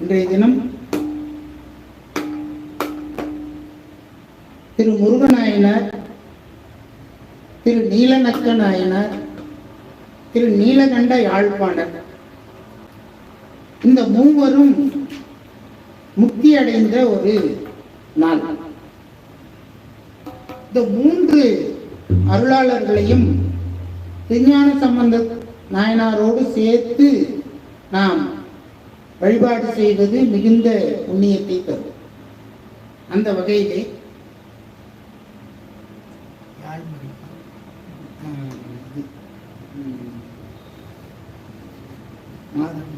இன்றைய தினம் திரு முருகநாயனார் திரு நீலநக்க நாயனார் திரு நீலகண்ட யாழ்ப்பாணர். இந்த மூவரும் முக்தி அடைந்த ஒரு நாள். இந்த மூன்று அருளாளர்களையும் விஞ்ஞான சம்பந்த நாயனாரோடு சேர்த்து நாம் வழிபாடு செய்வது மிகுந்த புண்ணியத்தை தரும். அந்த வகையிலே மாதம்.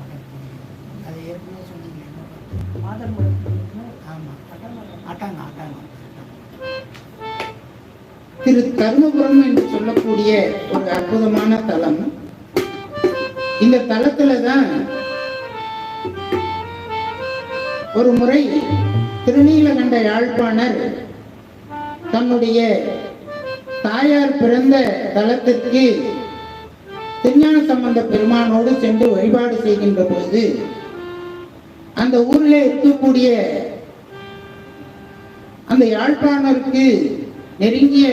அது ஏற்கனவே சொன்னீங்க மாதம் முழுக்க ஆமா. அடமரம். ஆட்டாங்க ஆட்டாங்க திரு தருமபுரம் என்று சொல்லக்கூடிய ஒரு அற்புதமான தலம். இந்த தலத்துல தான் ஒரு முறை திருநீலகண்ட யாழ்ப்பாணர் தன்னுடைய தாயார் பிறந்த தலத்திற்கு திருஞான சம்பந்த பெருமானோடு சென்று வழிபாடு செய்கின்ற பொழுது அந்த ஊரில் இருக்கக்கூடிய அந்த யாழ்ப்பாணருக்கு நெருங்கிய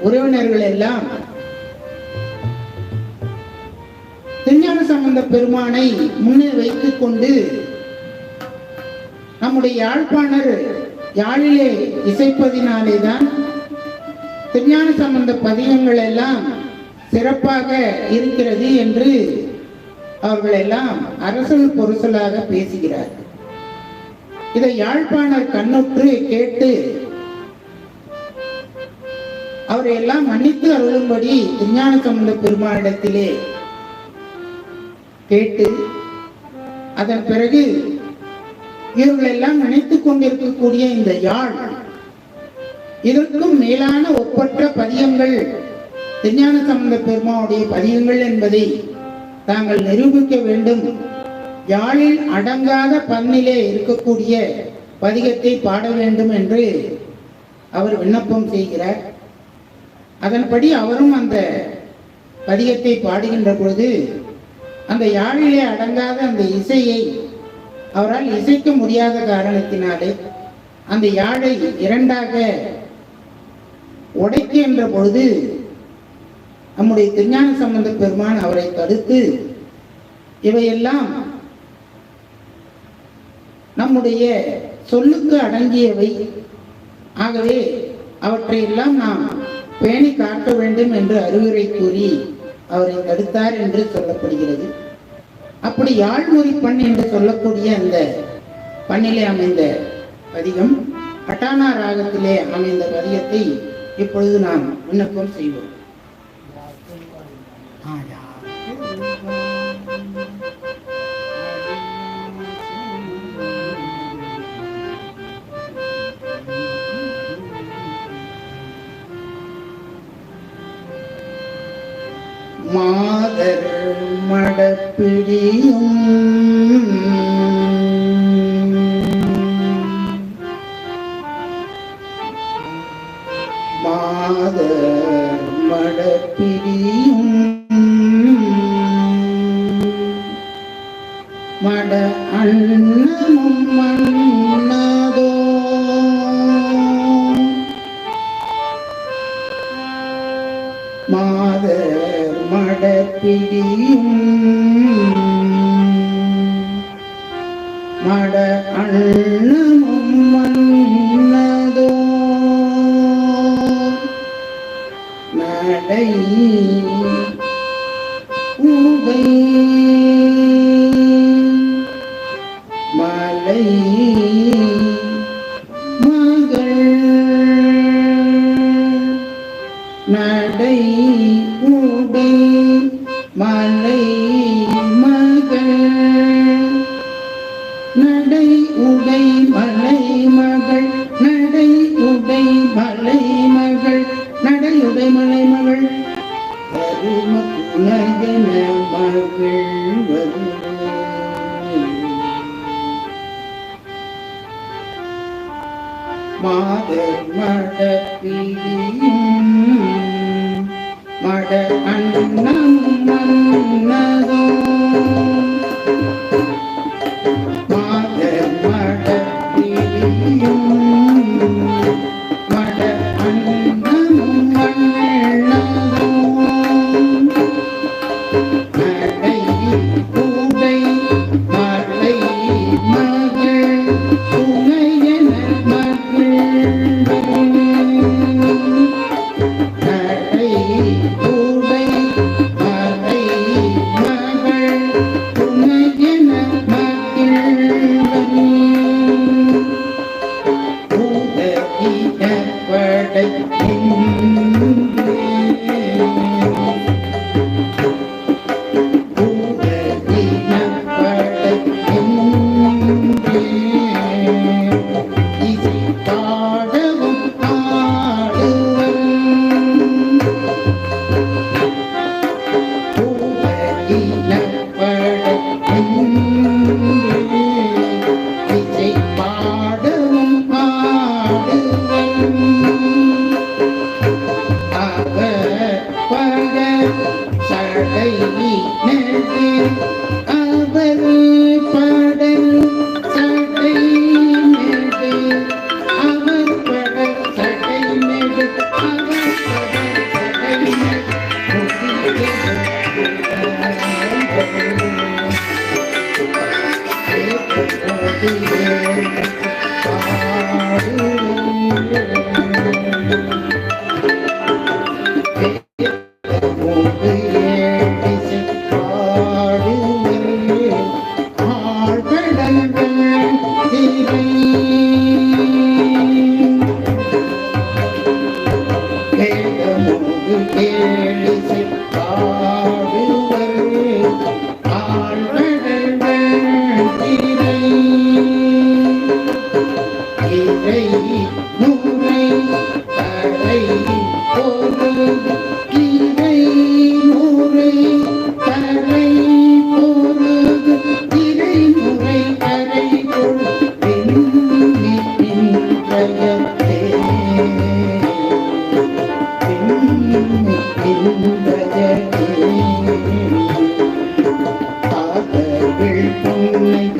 உறவினர்கள் எல்லாம் திருஞான சம்பந்த பெருமானை முன்னே வைத்துக் கொண்டு நம்முடைய யாழ்ப்பாணர் யாழிலே இசைப்பதினாலே தான் திருஞான சம்பந்த பதிகங்கள் எல்லாம் சிறப்பாக இருக்கிறது என்று அவர்கள் எல்லாம் அரசல் பொருசலாக பேசுகிறார். இதை யாழ்ப்பாணர் கண்ணுற்று கேட்டு அவரை எல்லாம் மன்னித்து அருளும்படி விஞ்ஞான சம்பந்த பெருமானிடத்திலே கேட்டு அதன் பிறகு இவர்கள் எல்லாம் நினைத்துக் கொண்டிருக்கக்கூடிய இந்த யாழ் இதற்கும் மேலான ஒப்பற்ற பதியங்கள் திருஞான சம்பந்த பெருமாவுடைய பதியங்கள் என்பதை தாங்கள் நிரூபிக்க வேண்டும். யாழில் அடங்காத பண்ணிலே இருக்கக்கூடிய பதிகத்தை பாட வேண்டும் என்று அவர் விண்ணப்பம் செய்கிறார். அதன்படி அவரும் அந்த பதிகத்தை பாடுகின்ற பொழுது அந்த யாழிலே அடங்காத அந்த இசையை அவரால் இசைக்க முடியாத காரணத்தினாலே அந்த யாழை இரண்டாக உடைக்கின்ற பொழுது நம்முடைய திருஞான சம்பந்த பெருமான் அவரை தடுத்து இவையெல்லாம் நம்முடைய சொல்லுக்கு அடங்கியவை. ஆகவே அவற்றையெல்லாம் நாம் பேணி காட்ட வேண்டும் என்று அறிவுரை கூறி அவரை தடுத்தார் என்று சொல்லப்படுகிறது. அப்படி யாழ்மொழி பண் என்று சொல்லக்கூடிய அந்த பண்ணிலே அமைந்த பதிகம் பட்டானா ராகத்திலே அமைந்த பதிகத்தை இப்பொழுது நாம் விண்ணப்பம் செய்வோம். ஆ, பிடியும் மாத மடப்பிடியும் மட அண்ணமும் மன்னதோ மாத மாதர் மடப்பிடியும் மட அண்ணமும் மன்னதோ நடை உடை மலை மகள் நடை மலை மகள் வரும புனர்ஜன மகள் மாதர் மட மட அண்ணம் மன்னதோ aí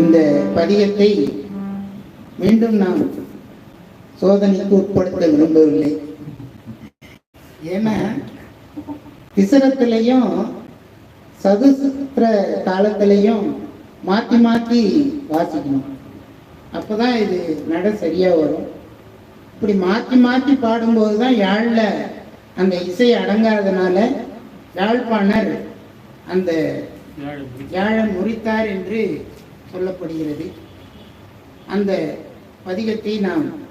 இந்த பதியத்தை மீண்டும் நாம் சோதனைக்கு உட்படுத்த விரும்பவில்லை. ஏன்னா திசரத்திலையும் சதுசத்திர காலத்திலையும் மாற்றி மாற்றி வாசிக்கணும். அப்பதான் இது நட சரியா வரும். இப்படி மாற்றி மாற்றி பாடும்போது தான் யாழில் அந்த இசை அடங்காதனால யாழ்ப்பாணர் அந்த யாழை முறித்தார் என்று சொல்லப்படுகிறது. அந்த பதிகத்தை நாம்